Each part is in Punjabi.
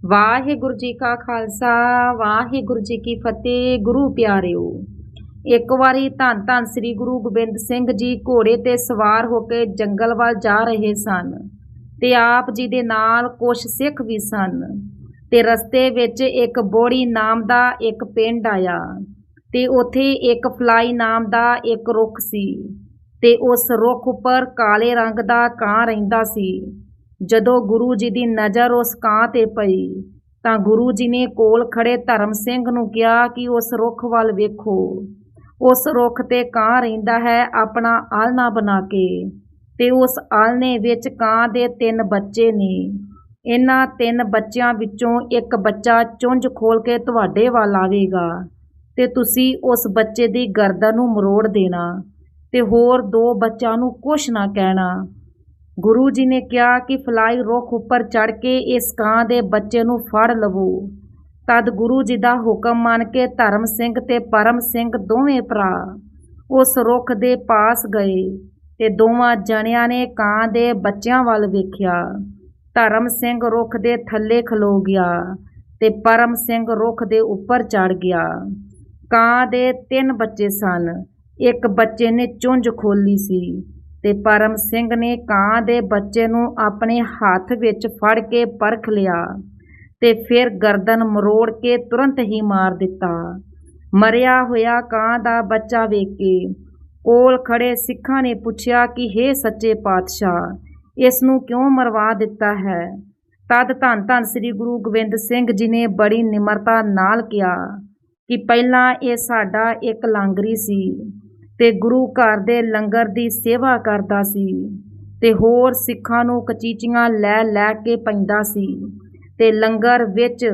ਵਾਹਿਗੁਰੂ ਜੀ ਕਾ ਖਾਲਸਾ, ਵਾਹਿਗੁਰੂ ਜੀ ਕੀ ਫਤਿਹ, ਗੁਰੂ ਪਿਆਰਿਓ। ਇੱਕ ਵਾਰੀ ਧੰਨ ਧੰਨ ਸ੍ਰੀ ਗੁਰੂ ਗੋਬਿੰਦ ਸਿੰਘ ਜੀ ਘੋੜੇ ਤੇ ਸਵਾਰ ਹੋ ਕੇ ਜੰਗਲ ਵੱਲ ਜਾ ਰਹੇ ਸਨ ਤੇ ਆਪ ਜੀ ਦੇ ਨਾਲ ਕੁਝ ਸਿੱਖ ਵੀ ਸਨ ਤੇ ਰਸਤੇ ਵਿੱਚ ਇੱਕ ਬੋੜੀ ਨਾਮ ਦਾ ਇੱਕ ਪਿੰਡ ਆਇਆ ਤੇ ਉੱਥੇ ਇੱਕ ਫਲਾਈ ਨਾਮ ਦਾ ਇੱਕ ਰੁੱਖ ਸੀ ਤੇ ਉਸ ਰੁੱਖ ਉੱਪਰ ਕਾਲੇ ਰੰਗ ਦਾ ਕਾਂ ਰਹਿੰਦਾ ਸੀ। ਜਦੋਂ ਗੁਰੂ ਜੀ ਦੀ ਨਜ਼ਰ ਉਸ ਕਾਂ ਤੇ ਪਈ, ਤਾਂ ਗੁਰੂ ਜੀ ਨੇ ਕੋਲ ਖੜੇ ਧਰਮ ਸਿੰਘ ਨੂੰ ਕਿਹਾ ਕਿ ਉਸ ਰੁੱਖ ਵੱਲ ਵੇਖੋ। ਉਸ ਰੁੱਖ ਤੇ ਕਾਂ ਰਹਿੰਦਾ ਹੈ ਆਪਣਾ ਆਲਣਾ ਬਣਾ ਕੇ ਤੇ ਉਸ ਆਲਣੇ ਵਿੱਚ ਕਾਂ ਦੇ ਤਿੰਨ ਬੱਚੇ ਨੇ। ਇਹਨਾਂ ਤਿੰਨ ਬੱਚਿਆਂ ਵਿੱਚੋਂ ਇੱਕ ਬੱਚਾ ਚੁੰਝ ਖੋਲ ਕੇ ਤੁਹਾਡੇ ਵੱਲ ਆਵੇਗਾ ਤੇ ਤੁਸੀਂ ਉਸ ਬੱਚੇ ਦੀ ਗਰਦਨ ਨੂੰ ਮਰੋੜ ਦੇਣਾ ਤੇ ਹੋਰ ਦੋ ਬੱਚਿਆਂ ਨੂੰ ਕੁਛ ਨਾ ਕਹਿਣਾ। ਗੁਰੂ ਜੀ ਨੇ ਕਿਹਾ ਕਿ ਫਲਾਈ ਰੁੱਖ ਉੱਪਰ ਚੜ ਕੇ ਇਸ ਕਾਂ ਦੇ ਬੱਚੇ ਨੂੰ ਫੜ ਲਵੋ। ਤਦ ਗੁਰੂ ਜੀ ਦਾ ਹੁਕਮ ਮੰਨ ਕੇ ਧਰਮ ਸਿੰਘ ਤੇ ਪਰਮ ਸਿੰਘ ਦੋਵੇਂ ਭਰਾ ਉਸ ਰੁੱਖ ਦੇ ਪਾਸ ਗਏ ਤੇ ਦੋਵਾਂ ਜਣਿਆਂ ਨੇ ਕਾਂ ਦੇ ਬੱਚਿਆਂ ਵੱਲ ਵੇਖਿਆ। ਧਰਮ ਸਿੰਘ ਰੁੱਖ ਦੇ ਥੱਲੇ ਖਲੋ ਗਿਆ ਤੇ ਪਰਮ ਸਿੰਘ ਰੁੱਖ ਦੇ ਉੱਪਰ ਚੜ ਗਿਆ। ਕਾਂ ਦੇ ਤਿੰਨ ਬੱਚੇ ਸਨ। ਇੱਕ ਬੱਚੇ ਨੇ ਚੁੰਝ ਖੋਲੀ ਸੀ। ਤੇ ਪਰਮ ਸਿੰਘ ਨੇ ਕਾਂ ਦੇ ਬੱਚੇ ਨੂੰ ਆਪਣੇ ਹੱਥ ਵਿੱਚ ਫੜ ਕੇ ਪਰਖ ਲਿਆ ਤੇ ਫਿਰ ਗਰਦਨ ਮਰੋੜ ਕੇ ਤੁਰੰਤ ਹੀ ਮਾਰ ਦਿੱਤਾ। ਮਰਿਆ ਹੋਇਆ ਕਾਂ ਦਾ ਬੱਚਾ ਵੇਖ ਕੇ ਕੋਲ ਖੜੇ ਸਿੱਖਾਂ ਨੇ ਪੁੱਛਿਆ ਕਿ, ਹੇ ਸੱਚੇ ਪਾਤਸ਼ਾਹ, ਇਸ ਨੂੰ ਕਿਉਂ ਮਰਵਾ ਦਿੱਤਾ ਹੈ? ਤਦ ਧੰਨ ਧੰਨ ਸ੍ਰੀ ਗੁਰੂ ਗੋਬਿੰਦ ਸਿੰਘ ਜੀ ਨੇ ਬੜੀ ਨਿਮਰਤਾ ਨਾਲ ਕਿਹਾ ਕਿ ਪਹਿਲਾਂ ਇਹ ਸਾਡਾ ਇੱਕ ਲਾਂਗਰੀ ਸੀ। ਤੇ ਗੁਰੂ ਘਰ ਦੇ ਲੰਗਰ ਦੀ ਸੇਵਾ ਕਰਦਾ ਸੀ ਤੇ ਹੋਰ ਸਿੱਖਾਂ ਨੂੰ ਕਚੀਚੀਆਂ ਲੈ ਲੈ ਕੇ ਪੈਂਦਾ ਸੀ ਤੇ ਲੰਗਰ ਵਿੱਚ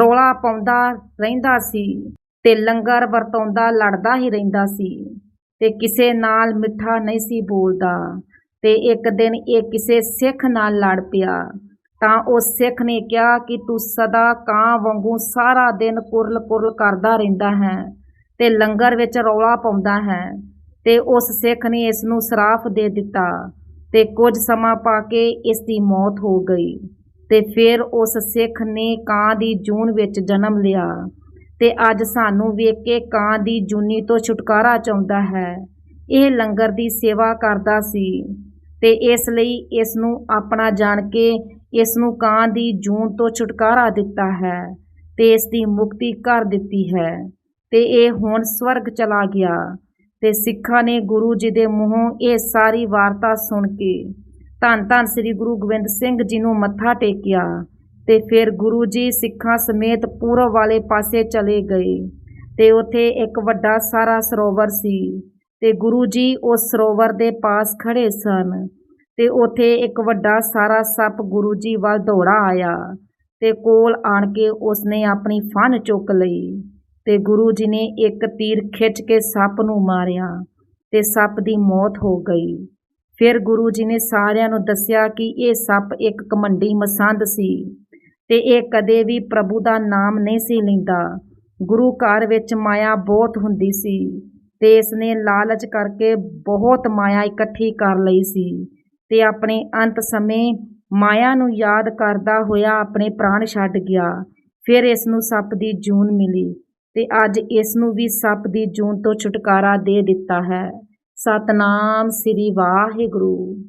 ਰੋਲਾ ਪਾਉਂਦਾ ਰਹਿੰਦਾ ਸੀ ਤੇ ਲੰਗਰ ਵਰਤਾਉਂਦਾ ਲੜਦਾ ਹੀ ਰਹਿੰਦਾ ਸੀ ਤੇ ਕਿਸੇ ਨਾਲ ਮਿੱਠਾ ਨਹੀਂ ਸੀ ਬੋਲਦਾ ਤੇ ਇੱਕ ਦਿਨ ਇਹ ਕਿਸੇ ਸਿੱਖ ਨਾਲ ਲੜ ਪਿਆ। ਤਾਂ ਉਹ ਸਿੱਖ ਨੇ ਕਿਹਾ ਕਿ ਤੂੰ ਸਦਾ ਕਾਂ ਵਾਂਗੂ ਸਾਰਾ ਦਿਨ ਕੁਰਲ ਕੁਰਲ ਕਰਦਾ ਰਹਿੰਦਾ ਹੈ। ਤੇ ਲੰਗਰ ਵਿੱਚ ਰੌਲਾ ਪਾਉਂਦਾ ਹੈ ਤੇ ਉਸ ਸਿੱਖ ਨੇ ਇਸ ਨੂੰ ਸਰਾਫ ਦੇ ਦਿੱਤਾ ਤੇ ਕੁਝ ਸਮਾਂ ਪਾ ਕੇ ਇਸ ਦੀ ਮੌਤ ਹੋ ਗਈ ਤੇ ਫਿਰ ਉਸ ਸਿੱਖ ਨੇ ਕਾਂ ਦੀ ਜੂਨ ਵਿੱਚ ਜਨਮ ਲਿਆ ਤੇ ਅੱਜ ਸਾਨੂੰ ਵੇਖ ਕੇ ਕਾਂ ਦੀ ਜੂਨੀ ਤੋਂ ਛੁਟਕਾਰਾ ਚਾਹੁੰਦਾ ਹੈ। ਇਹ ਲੰਗਰ ਦੀ ਸੇਵਾ ਕਰਦਾ ਸੀ ਤੇ ਇਸ ਲਈ ਇਸ ਨੂੰ ਆਪਣਾ ਜਾਣ ਕੇ ਇਸ ਨੂੰ ਕਾਂ ਦੀ ਜੂਨ ਤੋਂ ਛੁਟਕਾਰਾ ਦਿੱਤਾ ਹੈ ਤੇ ਇਸ ਦੀ ਮੁਕਤੀ ਕਰ ਦਿੱਤੀ ਹੈ। ਤੇ ਇਹ ਹੁਣ ਸਵਰਗ ਚਲਾ ਗਿਆ ਤੇ ਸਿੱਖਾਂ ਨੇ ਗੁਰੂ ਜੀ ਦੇ ਮੂੰਹੋਂ ਇਹ ਸਾਰੀ ਵਾਰਤਾ ਸੁਣ ਕੇ ਧੰਨ ਧੰਨ ਸ੍ਰੀ ਗੁਰੂ ਗੋਬਿੰਦ ਸਿੰਘ ਜੀ ਨੂੰ ਮੱਥਾ ਟੇਕਿਆ ਤੇ ਫਿਰ ਗੁਰੂ ਜੀ ਸਿੱਖਾਂ ਸਮੇਤ ਪੂਰਬ ਵਾਲੇ ਪਾਸੇ ਚਲੇ ਗਏ ਤੇ ਉੱਥੇ ਇੱਕ ਵੱਡਾ ਸਾਰਾ ਸਰੋਵਰ ਸੀ ਤੇ ਗੁਰੂ ਜੀ ਉਸ ਸਰੋਵਰ ਦੇ ਪਾਸ ਖੜੇ ਸਨ ਤੇ ਉੱਥੇ ਇੱਕ ਵੱਡਾ ਸਾਰਾ ਸੱਪ ਗੁਰੂ ਜੀ ਵੱਲ ਦੌੜਾ ਆਇਆ ਤੇ ਕੋਲ ਆਣ ਕੇ ਉਸਨੇ ਆਪਣੀ ਫਨ ਚੁੱਕ ਲਈ। ਤੇ ਗੁਰੂ ਜੀ ਨੇ ਇੱਕ ਤੀਰ ਖਿੱਚ ਕੇ ਸੱਪ ਨੂੰ ਮਾਰਿਆ ਤੇ ਸੱਪ ਦੀ ਮੌਤ ਹੋ ਗਈ। ਫਿਰ ਗੁਰੂ ਜੀ ਨੇ ਸਾਰਿਆਂ ਨੂੰ ਦੱਸਿਆ ਕਿ ਇਹ ਸੱਪ ਇੱਕ ਕਮੰਡੀ ਮਸੰਦ ਸੀ ਤੇ ਇਹ ਕਦੇ ਵੀ ਪ੍ਰਭੂ ਦਾ ਨਾਮ ਨਹੀਂ ਸੀ ਲੈਂਦਾ। ਗੁਰੂ ਘਰ ਵਿੱਚ ਮਾਇਆ ਬਹੁਤ ਹੁੰਦੀ ਸੀ ਤੇ ਇਸ ਨੇ ਲਾਲਚ ਕਰਕੇ ਬਹੁਤ ਮਾਇਆ ਇਕੱਠੀ ਕਰ ਲਈ ਸੀ ਤੇ ਆਪਣੇ ਅੰਤ ਸਮੇਂ ਮਾਇਆ ਨੂੰ ਯਾਦ ਕਰਦਾ ਹੋਇਆ ਆਪਣੇ ਪ੍ਰਾਣ ਛੱਡ ਗਿਆ। ਫਿਰ ਇਸ ਨੂੰ ਸੱਪ ਦੀ ਜੂਨ ਮਿਲੀ। ਤੇ ਅੱਜ ਇਸ ਨੂੰ ਵੀ ਸੱਪ ਦੀ ਜੂਨ ਤੋਂ ਛੁਟਕਾਰਾ ਦੇ ਦਿੱਤਾ ਹੈ। ਸਤਨਾਮ ਸ੍ਰੀ ਵਾਹਿਗੁਰੂ।